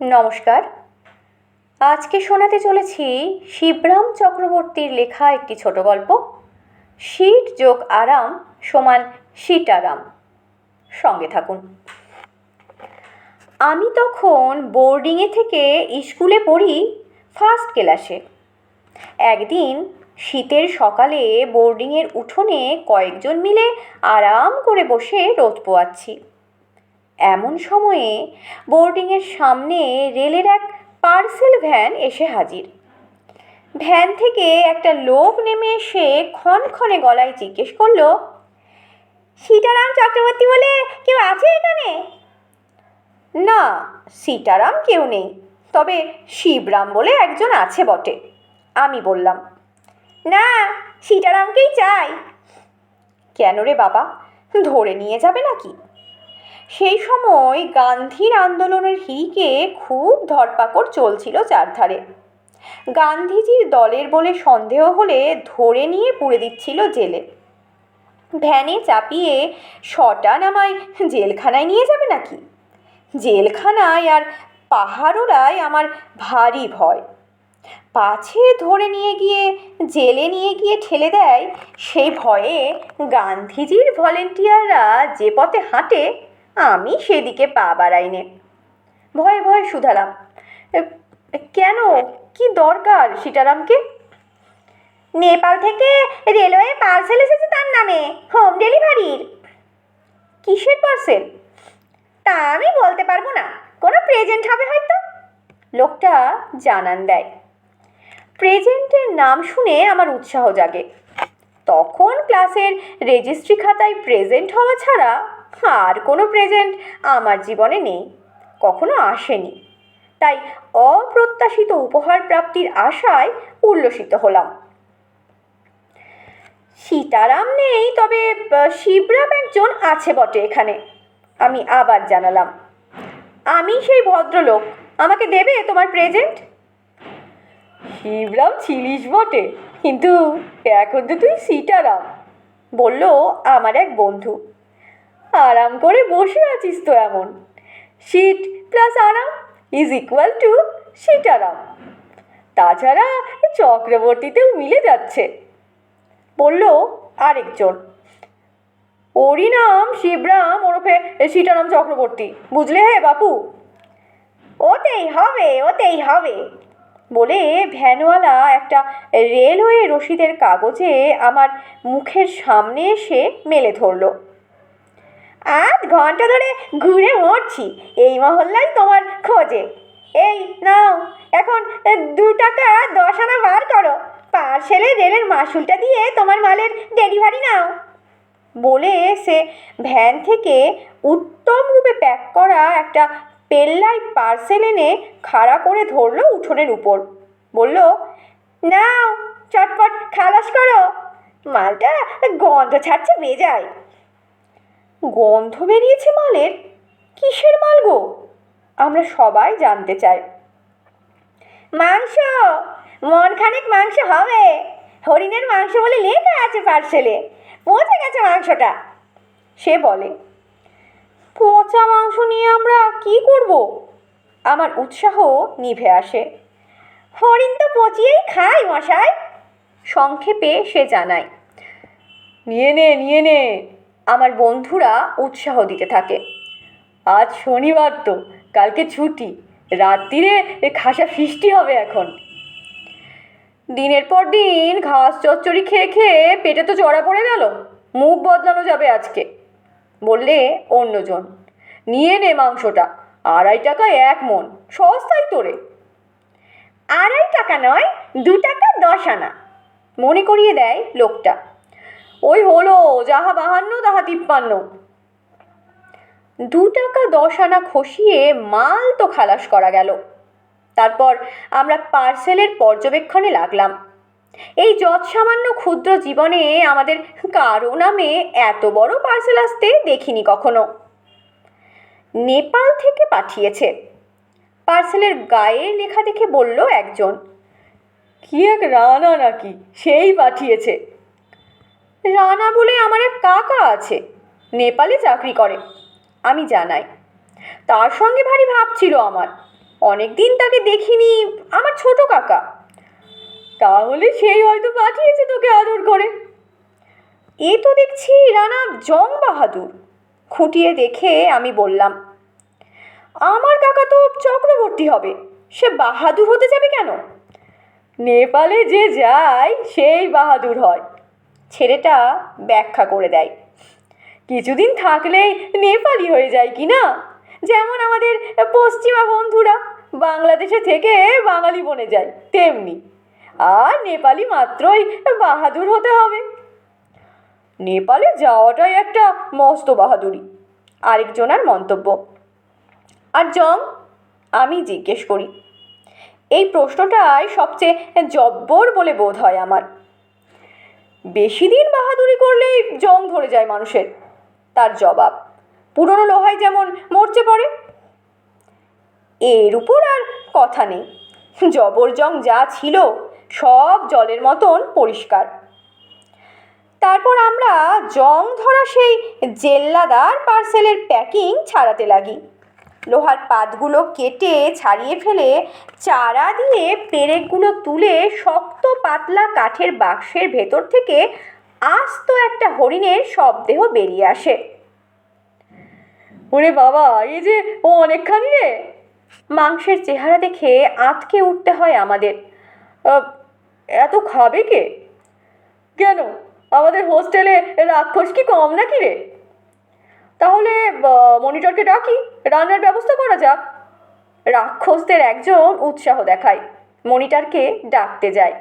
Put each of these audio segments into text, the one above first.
নমস্কার। আজকে শোনাতে চলেছি শিবরাম চক্রবর্তীর লেখা একটি ছোট গল্প, শীত যোগ আরাম সমান শীতারাম সঙ্গে থাকুন। আমি তখন বোর্ডিংয়ে থেকে স্কুলে পড়ি ফার্স্ট ক্লাসে। একদিন শীতের সকালে বোর্ডিংয়ের উঠোনে কয়েকজন মিলে আরাম করে বসে রোদ পোয়াচ্ছি। এমন সময়ে বোর্ডিংয়ের সামনে রেলের এক পার্সেল ভ্যান এসে হাজির। ভ্যান থেকে একটা লোক নেমে এসে ক্ষণক্ষণে গলায় জিজ্ঞেস করল, সীতারাম চক্রবর্তী বলে কেউ আছে এখানে? না, সীতারাম কেউ নেই, তবে শিবরাম বলে একজন আছে বটে, আমি বললাম। না, সীতারামকেই চাই। কেন রে বাবা, ধরে নিয়ে যাবে নাকি? সেই সময় গান্ধীর আন্দোলনের হিড়িকে খুব ধরপাকড় চলছিল চারধারে। গান্ধীজির দলের বলে সন্দেহ হলে ধরে নিয়ে পুড়ে দিচ্ছিল জেলে। ভ্যানে চাপিয়ে শটা নামায়, জেলখানায় নিয়ে যাবে নাকি? জেলখানায় আর পাহাড়োরায় আমার ভারী ভয়। পাছে ধরে নিয়ে গিয়ে, জেলে নিয়ে গিয়ে ঠেলে দেয়, সেই ভয়ে গান্ধীজির ভলেন্টিয়াররা যে পথে হাঁটে আমি সেদিকে পা বাড়াইনে। ভয়ে ভয়ে শুধালাম। কেন? কি দরকার সীতারামকে? নেপাল থেকে রেলওয়ে পার্সেল এসেছে তার নামে, হোম ডেলিভারির। কিসের পার্সেল? তা আমি বলতে পারব না। কোনো প্রেজেন্ট হবে হয়তো? লোকটা জানান দেয়। প্রেজেন্টের নাম শুনে আমার উৎসাহ জাগে। তখন ক্লাসের রেজিস্ট্রি খাতায় প্রেজেন্ট হওয়া ছাড়া আর কোনো প্রেজেন্ট আমার জীবনে নেই, কখনো আসেনি। তাই অপ্রত্যাশিত উপহার প্রাপ্তির আশায় উল্লসিত হলাম। সীতারাম নেই, তবে শিবরাম একজন আছে বটে এখানে, আমি আবার জানালাম। আমি সেই ভদ্রলোক, আমাকে দেবে তোমার প্রেজেন্ট শিবরাম ছিলিস বটে, কিন্তু এখন তো তুই সীতারাম, বলল আমার এক বন্ধু। আরাম করে বসে আছিস তো এমন। শীত প্লাস আরাম ইজ ইকুয়াল টু সীতারাম তাছাড়া চক্রবর্তীতেও মিলে যাচ্ছে। বলল আরেকজন। ওরই নাম শিবরাম ওরফে সীতারাম চক্রবর্তী। বুঝলে হে বাপু? ওতেই হবে ওতেই হবে। বলে ভ্যানওয়ালা একটা রেলওয়ে রসিদের কাগজে আমার মুখের সামনে এসে মেলে ধরলো। আধ ঘণ্টা ধরে ঘুরে মরছি। এই মহল্লায় তোমার খোঁজে। এই নাও, এখন দু টাকা দশ আনা বার করো। পার্সেলে রেলের মাসুলটা দিয়ে তোমার মালের ডেলিভারি নাও। বলে সে ভ্যান থেকে উত্তম রূপে প্যাক করা একটা পেল্লাই পার্সেল এনে খাড়া করে ধরলো উঠোনের উপর। বলল, নাও, চটপট খালাস করো। মালটা গন্ধ ছাড়ছে বেজায়। গন্ধ বেরিয়েছে মালের? কিসের মাল গো? আমরা সবাই জানতে চাই। মাংস! মন খানিক মাংস হবে। হরিণের মাংস বলে লেখা আছে পার্সেলে পচে গেছে মাংসটা। সে বলে, পচা মাংস নিয়ে আমরা কি করব? আমার উৎসাহ নিভে আসে। হরিণ তো পচিয়েই খায় মশাই। সংক্ষেপে সে জানায়, নিয়ে নে নিয়ে নে। বন্ধুরা উৎসাহ দিতে থাকে। আজ শনিবার তো, কালকে ছুটি। রাত্রিরে খাসা ফিস্টি হবে এখন। দিনের পর দিন ঘাস চচ্চড়ি খেয়ে খেয়ে পেটে তো চড়া পড়ে গেল। মুখ বদলানো যাবে আজকে, বললে অন্যজন। নিয়ে নে মাংসটা, আড়াই টাকায় এক মন সস্তাই তোরে। আড়াই টাকা নয়, দু টাকা দশ আনা, মনে করিয়ে দেয় লোকটা। ওই হলো, যাহা বাহান্ন, তাহা তিপ্পান্ন। দু টাকা দশ আনা খসিয়ে মাল তো খালাস করা গেল। তারপর আমরা পার্সেলের পর্যবেক্ষণে লাগলাম। এই যৎসামান্য ক্ষুদ্র জীবনে আমাদের কারও নামে এত বড় পার্সেল আসতে দেখিনি কখনো। নেপাল থেকে পাঠিয়েছে। পার্সেলের গায়ে লেখা দেখে বলল একজন, কি এক রানা নাকি, সেই পাঠিয়েছে। রানা বলে আমার এক কাকা আছে। নেপালে চাকরি করে। আমি জানাই। তার সঙ্গে ভারী ভাব ছিল আমার। অনেক দিন তাকে দেখিনি আমার ছোট কাকা। তাহলে সেই হয়তো পাঠিয়েছে তোকে আদর করে। এ তো দেখছি রানা জং বাহাদুর। খুঁটিয়ে দেখে আমি বললাম, আমার কাকা তো চক্রবর্তী হবে। সে বাহাদুর হতে যাবে কেন? নেপালে যে যায়, সেই বাহাদুর হয়। ছেলেটা ব্যাখ্যা করে দেয়। কিছুদিন থাকলেই নেপালি হয়ে যায় কি না যেমন আমাদের পশ্চিমা বন্ধুরা, বাংলাদেশে থেকে বাঙালি বনে যায়, তেমনি। আর নেপালি মাত্রই বাহাদুর হতে হবে। নেপালে যাওয়াটাই একটা মস্ত বাহাদুরি, আরেকজনার মন্তব্য। আর জং, আমি জিজ্ঞেস করি, এই প্রশ্নটাই সবচেয়ে জব্বর বলে বোধ হয় আমার। বেশি দিন বাহাদুরি করলেই জং ধরে যায় মানুষের, তার জবাব। পুরনো লোহায় যেমন মরচে পড়ে, এর উপর আর কথা নেই। জবর জং যা ছিল, সব জলের মতন পরিষ্কার। তারপর আমরা জং ধরা সেই জেল্লাদার পার্সেলের প্যাকিং ছাড়াতে লাগি। লোহার পাতগুলো কেটে ছাড়িয়ে ফেলে চারা দিয়ে পেরেকগুলো তুলে শক্ত পাতলা কাঠের বাক্সের ভেতর থেকে আস্ত একটা হরিণের শবদেহ বেরিয়ে আসে। ওরে বাবা, এই যে ও অনেকখানি রে। মাংসের চেহারা দেখে আঁতকে উঠতে হয় আমাদের। এত খাবে কে? কেন? আমাদের হোস্টেলে রাক্ষস কি কম নাকি রে? তাহলে মনিটরকে ডাকি, রান্নার ব্যবস্থা করা যাক। রাক্ষসদের একজন উৎসাহ দেখায়, মনিটরকে ডাকতে যায়।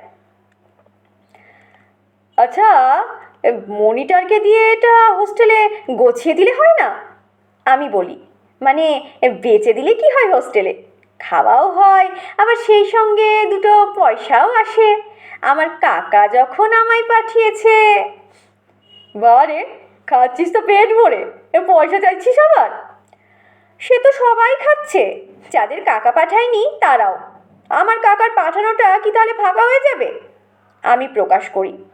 আচ্ছা মনিটরকে দিয়ে এটা হোস্টেলে গোছিয়ে দিলে হয় না? আমি বলি মানে বেচে দিলে কি হয় হোস্টেলে? খাওয়াও হয়, আবার সেই সঙ্গে দুটো পয়সাও আসে। আমার কাকা যখন আমায় পাঠিয়েছে। বারে, খাচ্ছিস তো পেট ভরে। পয়সা চাইছিস আবার? সে তো সবাই খাচ্ছে। যাদের কাকা পাঠায়নি, তারাও। আমার কাকার পাঠানোটা কি তাহলে ফাঁকা হয়ে যাবে? আমি প্রকাশ করি।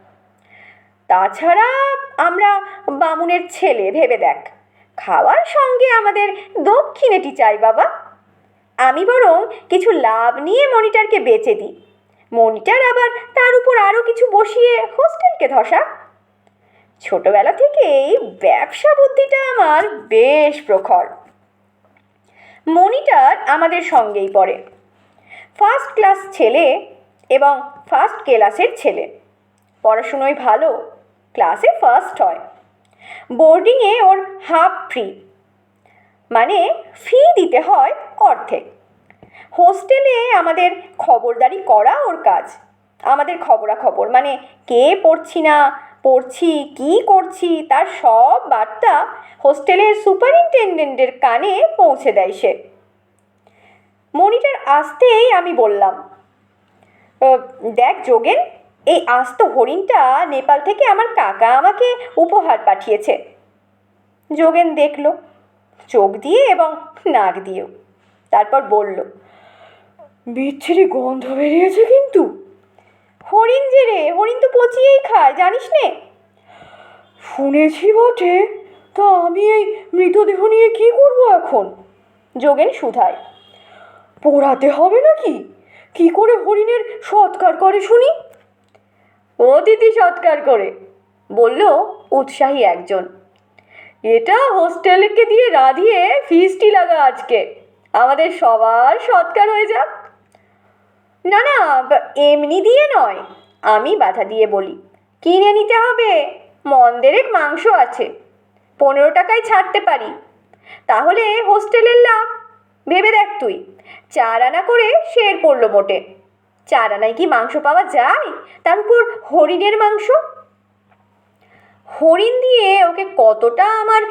তাছাড়া আমরা বামুনের ছেলে, ভেবে দেখ। খাওয়ার সঙ্গে আমাদের দক্ষিণেটি চাই, বাবা। আমি বরং কিছু লাভ নিয়ে মনিটরকে বেচে দিই। মনিটর আবার তার উপর আরও কিছু বসিয়ে হোস্টেলকে ধসা। ছোটবেলা থেকেই ব্যবসা বুদ্ধিটা আমার বেশ প্রখর। মনিটার আমাদের সঙ্গেই পড়ে। ফার্স্ট ক্লাস ছেলে এবং ফার্স্ট ক্লাসের ছেলে। পড়াশুনোয় ভালো ক্লাসে ফার্স্ট হয়। বোর্ডিংয়ে ওর হাফ ফ্রি মানে ফি দিতে হয় অর্ধেক। হোস্টেলে আমাদের খবরদারি করা ওর কাজ। আমাদের খবরাখবর মানে কে পড়ছি না পড়ছি, কি করছি, তার সব বার্তা হোস্টেলের সুপারিনটেন্ডেন্টের কানে পৌঁছে দেয় সে। মনিটার আসতেই আমি বললাম দেখ যোগেন, এই আস্ত হরিণটা নেপাল থেকে আমার কাকা আমাকে উপহার পাঠিয়েছে। যোগেন দেখল, চোখ দিয়ে এবং নাক দিয়েও। তারপর বলল, বিচ্ছিরি গন্ধ বেরিয়েছে কিন্তু। হরিণ যে রে? হরিণ তো পচিয়েই খায় জানিস নে শুনেছি বটে, তা আমি এই মৃতদেহ নিয়ে কি করব এখন? যোগেন সুধায়। পোড়াতে হবে নাকি? কি করে হরিণের সৎকার করে শুনি? অতিথি সৎকার করে, বলল উৎসাহী একজন। এটা হোস্টেলকে দিয়ে রাঁধিয়ে ফিস্টি লাগা আজকে। আমাদের সবার সৎকার হয়ে যাক। না না এমনি দিয়ে নয়। আমি বাধা দিয়ে বলি, কিনে নিতে হবে মন্দেরেক মাংস আছে, পনেরো টাকায় ছাড়তে পারি। তাহলে হোস্টেলের লাভ, ভেবে দেখ তুই। চার আনা করে শের পড়ল মোটে। চার আনায় কি মাংস পাওয়া যায়? তার উপর হরিণের মাংস? হরিণ দিয়ে ওকে কতটা আমার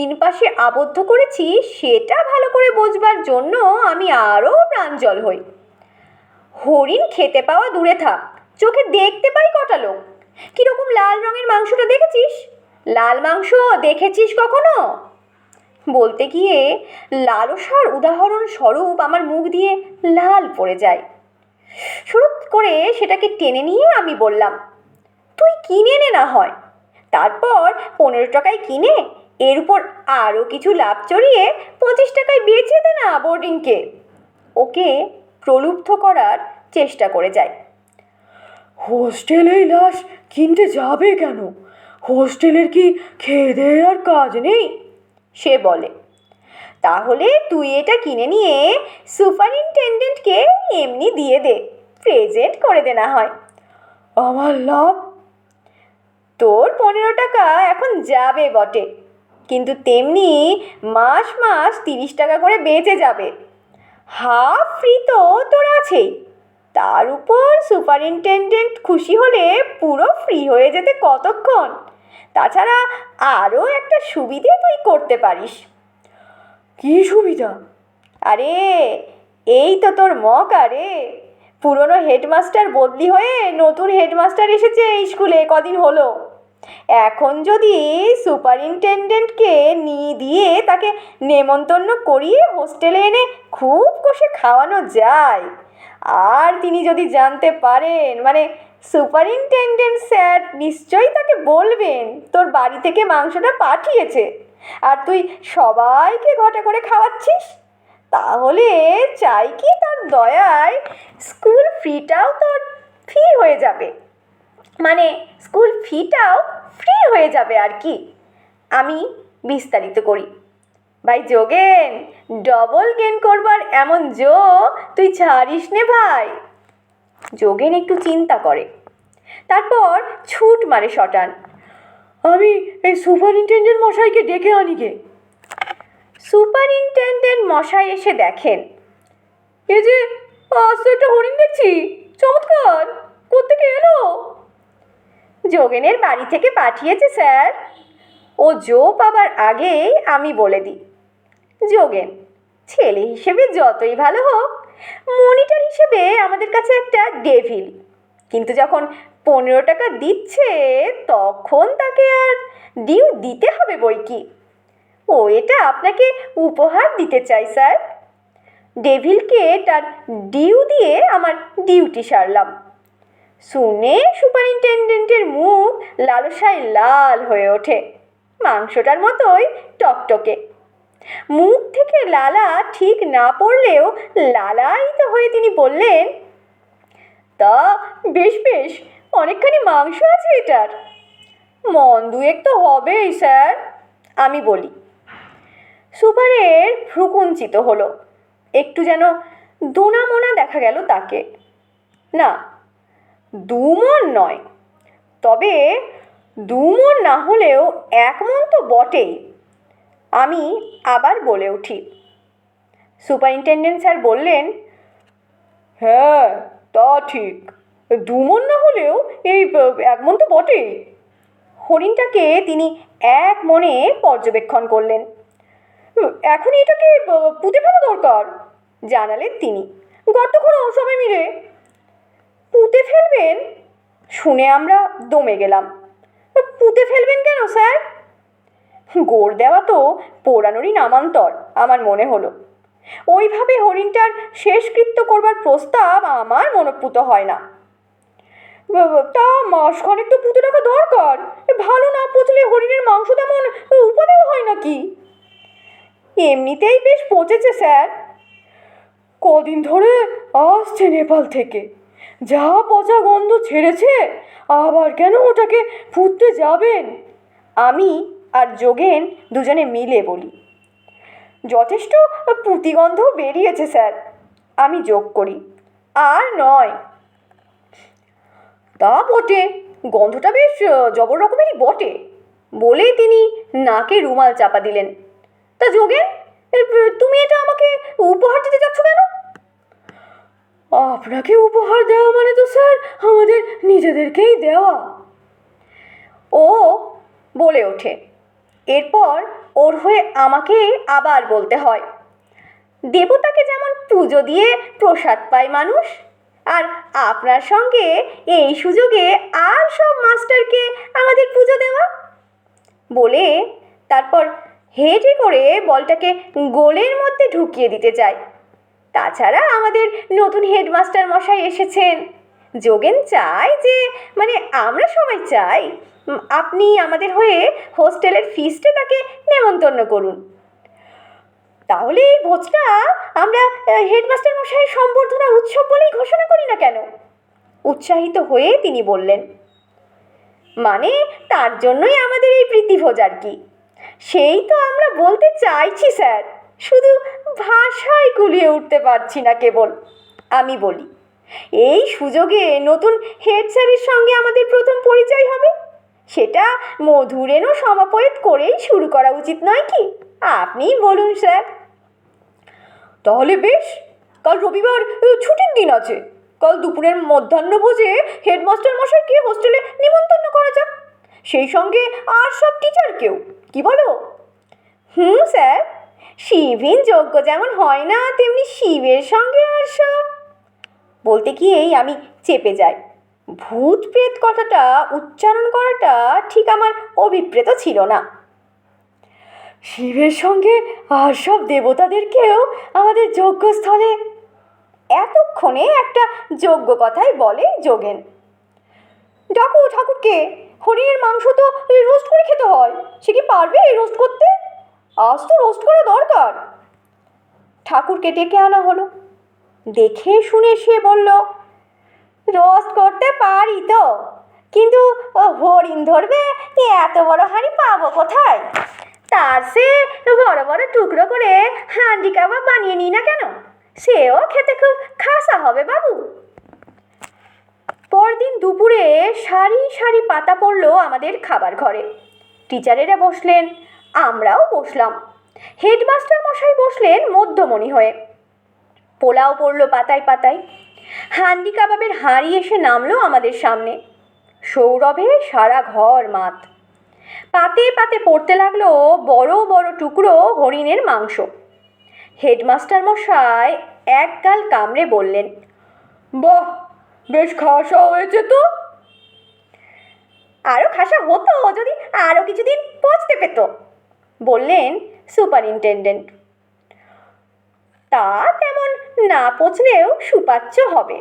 ঋণ পাশে আবদ্ধ করেছি, সেটা ভালো করে বোঝবার জন্য আমি আরও প্রাঞ্জল হই। হরিণ খেতে পাওয়া দূরে থাক। চোখে দেখতে পাই কটা লোক। কীরকম লাল রঙের মাংসটা দেখেছিস? লাল মাংস দেখেছিস কখনো? বলতে গিয়ে লালসার উদাহরণ স্বরূপ আমার মুখ দিয়ে লাল পড়ে যায়। শুরু করে সেটাকে টেনে নিয়ে আমি বললাম, তুই কিনে নে না হয়। তারপর পনেরো টাকায় কিনে এর উপর আরও কিছু লাভ চড়িয়ে পঁচিশ টাকায় বেচে দে না বোর্ডিংকে ওকে প্রলুব্ধ করার চেষ্টা করে যায়। হোস্টেলে লাশ কিনতে যাবে কেন? হোস্টেলের কি খেয়ে দেয়ে আর কাজ নেই? সে বলে। তাহলে তুই এটা কিনে নিয়ে সুপারিনটেন্ডেন্টকে এমনি দিয়ে দে, প্রেজেন্ট করে দে না হয়। আমার লাভ? তোর পনেরো টাকা এখন যাবে বটে, কিন্তু তেমনি মাস মাস তিরিশ টাকা করে বেঁচে যাবে। হাফ ফ্রি তো তোর আছেই তার উপর সুপারিনটেন্ডেন্ট খুশি হলে পুরো ফ্রি হয়ে যেতে কতক্ষণ? তাছাড়া আরও একটা সুবিধে তুই করতে পারিস। কি সুবিধা? আরে এই তো তোর মক আরে পুরনো হেডমাস্টার বদলি হয়ে নতুন হেডমাস্টার এসেছে এই স্কুলে কদিন হলো। এখন যদি সুপারিনটেন্ডেন্টকে নিয়ে দিয়ে তাকে নেমন্তন্ন করিয়ে হোস্টেলে এনে খুব কষে খাওয়ানো যায়। আর তিনি যদি জানতে পারেন মানে সুপারিনটেন্ডেন্ট স্যার নিশ্চয়ই তাকে বলবেন, তোর বাড়ি থেকে মাংসটা পাঠিয়েছে আর তুই সবাইকে ঘটা করে খাওয়াচ্ছিস? তাহলে চাই কি তার দয়ায় স্কুল ফিটাও তোর ফ্রি হয়ে যাবে। মানে স্কুল ফিটাও ফ্রি হয়ে যাবে আর কি। আমি বিস্তারিত করি। ভাই যোগেন ডবল গেন করবার এমন জো, তুই ছাড়িস নে ভাই। যোগেন একটু চিন্তা করে। তারপর ছুট মারে শটান। আমি এই সুপারিনটেন্ডেন্ট মশাইকে ডেকে আনি গে। সুপারিনটেন্ডেন্ট মশাই এসে দেখেন। এ যে তো একটা হরিণ দেখছি। চমৎকার। কোত্থেকে এলো? যোগেনের বাড়ি থেকে পাঠিয়েছে, স্যার। ও জো পাবার আগেই আমি বলে দিই। যোগেন, ছেলে হিসেবে যতই ভালো হোক, মনিটর হিসেবে আমাদের কাছে একটা ডেভিল। কিন্তু যখন পনেরো টাকা দিচ্ছে, তখন তাকে আর ডিউ দিতে হবে বই কি? ও এটা আপনাকে উপহার দিতে চাই, স্যার। ডেভিলকে তার ডিউ দিয়ে আমার ডিউটি সারলাম। শুনে সুপারিনটেন্ডেন্টের মুখ লালসায় লাল হয়ে ওঠে। মাংসটার মতোই টকটকে। মুখ থেকে লালা ঠিক না পড়লেও লালায়িত হয়ে তিনি বললেন, তা বেশ বেশ, অনেকখানি মাংস আছে এটার। মন দুয়েক তো হবেই, স্যার, আমি বলি। সুপারের ভ্রুকুঞ্চিত হলো। একটু যেন দোনামোনা দেখা গেল তাকে। না দুমন নয়। তবে দুমন না হলেও এক মন তো বটেই। আমি আবার বলে উঠি। সুপারিনটেন্ডেন্ট স্যার বললেন হ্যাঁ তা ঠিক। দুমন না হলেও এই এক মন তো বটেই। হরিণটাকে তিনি এক মনে পর্যবেক্ষণ করলেন। এখন এটাকে পুঁতে ফেলা দরকার, জানালেন তিনি। গর্ত করো সবাই মিলে। পুঁতে ফেলবেন? শুনে আমরা দমে গেলাম। পুঁতে ফেলবেন কেন, স্যার? গোড় দেওয়া তো পোড়ানোরই নামান্তর, আমার মনে হলো। ওইভাবে হরিণটার শেষকৃত্য করবার প্রস্তাব আমার মনোপুত হয় না। তা মাসখানেক তো পুঁতে রাখা দরকার। ভালো না পচলে হরিণের মাংস তেমন উপাদেয় হয় নাকি? এমনিতেই বেশ পচেছে, স্যার। কদিন ধরে আসছে নেপাল থেকে। যা পচা গন্ধ ছেড়েছে, আবার কেন ওটাকে ফুটতে যাবেন? আমি আর যোগেন দুজনে মিলে বলি, যথেষ্ট পুঁতিগন্ধ বেরিয়েছে স্যার, আমি যোগ করি, আর নয়। তা বটে, গন্ধটা বেশ জবর রকমেরই বটে। বলেই তিনি নাকে রুমাল চাপা দিলেন। তা যোগেন তুমি এটা আমাকে উপহার দিতে যাচ্ছ কেন? আপনাকে উপহার দেওয়া মানে তো স্যার আমাদের নিজেদেরকেই দেওয়া। ও বলে ওঠে। এরপর ওর হয়ে আমাকে আবার বলতে হয়। দেবতাকে যেমন পুজো দিয়ে প্রসাদ পায় মানুষ, আর আপনার সঙ্গে এই সুযোগে আর সব মাস্টারকে আমাদের পুজো দেওয়া। বলে তারপর হেঁটে করে বলটাকে গোলের মধ্যে ঢুকিয়ে দিতে চায়। তাছাড়া আমাদের নতুন হেডমাস্টার মশাই এসেছেন। যোগেন চায় যে মানে আমরা সবাই চাই আপনি আমাদের হয়ে হোস্টেলের ফিস্টে তাকে নেমন্তন্ন করুন। তাহলে এই ভোজটা আমরা হেডমাস্টার মশাইয়ের সম্বর্ধনা উৎসব বলেই ঘোষণা করি না কেন? উৎসাহিত হয়ে তিনি বললেন মানে তার জন্যই আমাদের এই প্রীতিভোজ আর কি। সেই তো আমরা বলতে চাইছি, স্যার। শুধু ভাষায় গুলিয়ে উঠতে পারছি না কেবল। আমি বলি, এই সুযোগে নতুন হেড স্যারের সঙ্গে আমাদের প্রথম পরিচয় হবে? সেটা মধুরেনও সমাপয়েত করেই শুরু করা উচিত নয় কি? আপনিই বলুন স্যার তাহলে বেশ, কাল রবিবার ছুটির দিন আছে। কাল দুপুরের মধ্যাহ্নভোজে হেডমাস্টার মশাইকে হোস্টেলে নিমন্ত্রণ করা যাক। সেই সঙ্গে আর সব টিচারকেও কি বলো? হুম স্যার শিবহীন যজ্ঞ যেমন হয় না, তেমনি শিবের সঙ্গে আর সব। বলতে গিয়েই আমি চেপে যাই। ভূত প্রেত কথাটা, উচ্চারণ করাটা ঠিক আমার অভিপ্রেত ছিল না। শিবের সঙ্গে আর সব দেবতাদেরকেও আমাদের যজ্ঞস্থলে এতক্ষণে একটা যোগ্য কথাই বলে যোগেন। ডাকু ঠাকুরকে, হরিণের মাংস তো রোস্ট করে খেতে হয়, সে কি পারবে রোস্ট করতে? আজ তো রোস্ট করা দরকার। ঠাকুরকে ডেকে আনা হলো। দেখে শুনে সে বলল রোস্ট করতে পারি তো, কিন্তু, ও হরিণ ধরবে এত বড় হাঁড়ি পাবো কোথায়? তার সে বড় বড় টুকরো করে হাঁডি কাবাব বানিয়ে নিই না কেন? সেও খেতে খুব খাসা হবে, বাবু। পরদিন দুপুরে সারি সারি পাতা পড়ল আমাদের খাবার ঘরে। টিচারেরা বসলেন। আমরাও বসলাম। হেডমাস্টার মশাই বসলেন মধ্যমণি হয়ে। পোলাও পড়ল পাতায় পাতায়। হান্ডি কাবাবের হাঁড়ি এসে নামলো আমাদের সামনে। সৌরভে সারা ঘর মাত। পাতে পাতে পড়তে লাগল বড় বড় টুকরো হরিণের মাংস। হেডমাস্টার মশাই এক গাল কামড়ে বললেন, বাহ, বেশ খাসা হয়েছে তো? আরও খাসা হতো যদি আরও কিছুদিন পচতে পেত। বললেন, সুপারিনটেন্ডেন্ট, তা তেমন না পচলেও সুপাচ্য হবে।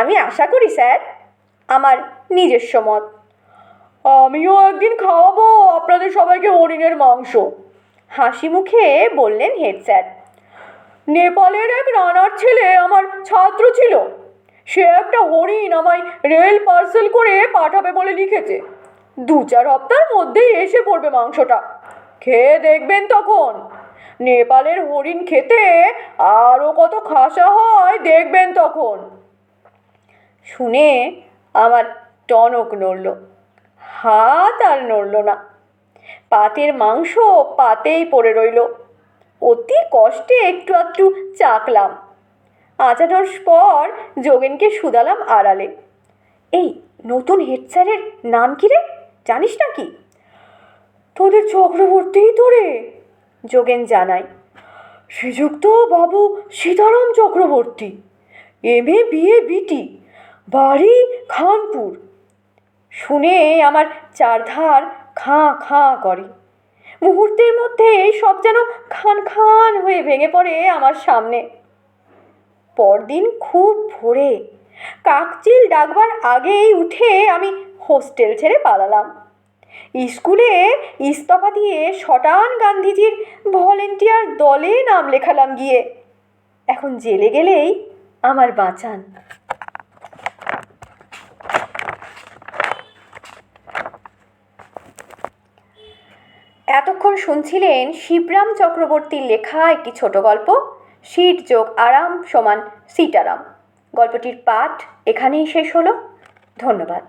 আমি আশা করি, স্যার, আমার নিজস্ব মত। আমিও একদিন খাওয়াবো আপনাদের সবাইকে হরিণের মাংস। হাসি মুখে বললেন হেড স্যার, নেপালের এক রানার ছেলে আমার ছাত্র ছিল। সে একটা হরিণ আমায় রেল পার্সেল করে পাঠাবে বলে লিখেছে। দু চার হপ্তার মধ্যেই এসে পড়বে মাংসটা। খেয়ে দেখবেন তখন। নেপালের হরিণ খেতে আরও কত খাসা হয় দেখবেন তখন। শুনে আমার টনক নড়ল। হাত আর নড়ল না। পাতের মাংস পাতেই পড়ে রইল। অতি কষ্টে একটু একটু চাকলাম। আঁচানোর পর যোগেনকে শুধালাম আড়ালে। এই নতুন হেড স্যারের নাম কি রে? জানিস না কি? তোদের চক্রবর্তীই তো রে, যোগেন জানায়। Sriyukta Babu Sitaram Chakraborty, M A BA BT বাড়ি খানপুর। শুনে আমার চারধার খাঁ খাঁ করে। মুহূর্তের মধ্যে সব যেন খান খান হয়ে ভেঙে পড়ে আমার সামনে। পরদিন খুব ভোরে, কাকচিল ডাকবার আগেই উঠে আমি হোস্টেল ছেড়ে পালালাম। স্কুলে ইস্তফা দিয়ে শটান গান্ধীজির ভলেন্টিয়ার দলে নাম লেখালাম গিয়ে। এখন জেলে গেলেই আমার বাঁচান। এতক্ষণ শুনছিলেন শিবরাম চক্রবর্তীর লেখা একটি ছোট গল্প সিট যোগ আরাম সমান সিটারাম গল্পটির পাঠ এখানেই শেষ হলো। ধন্যবাদ।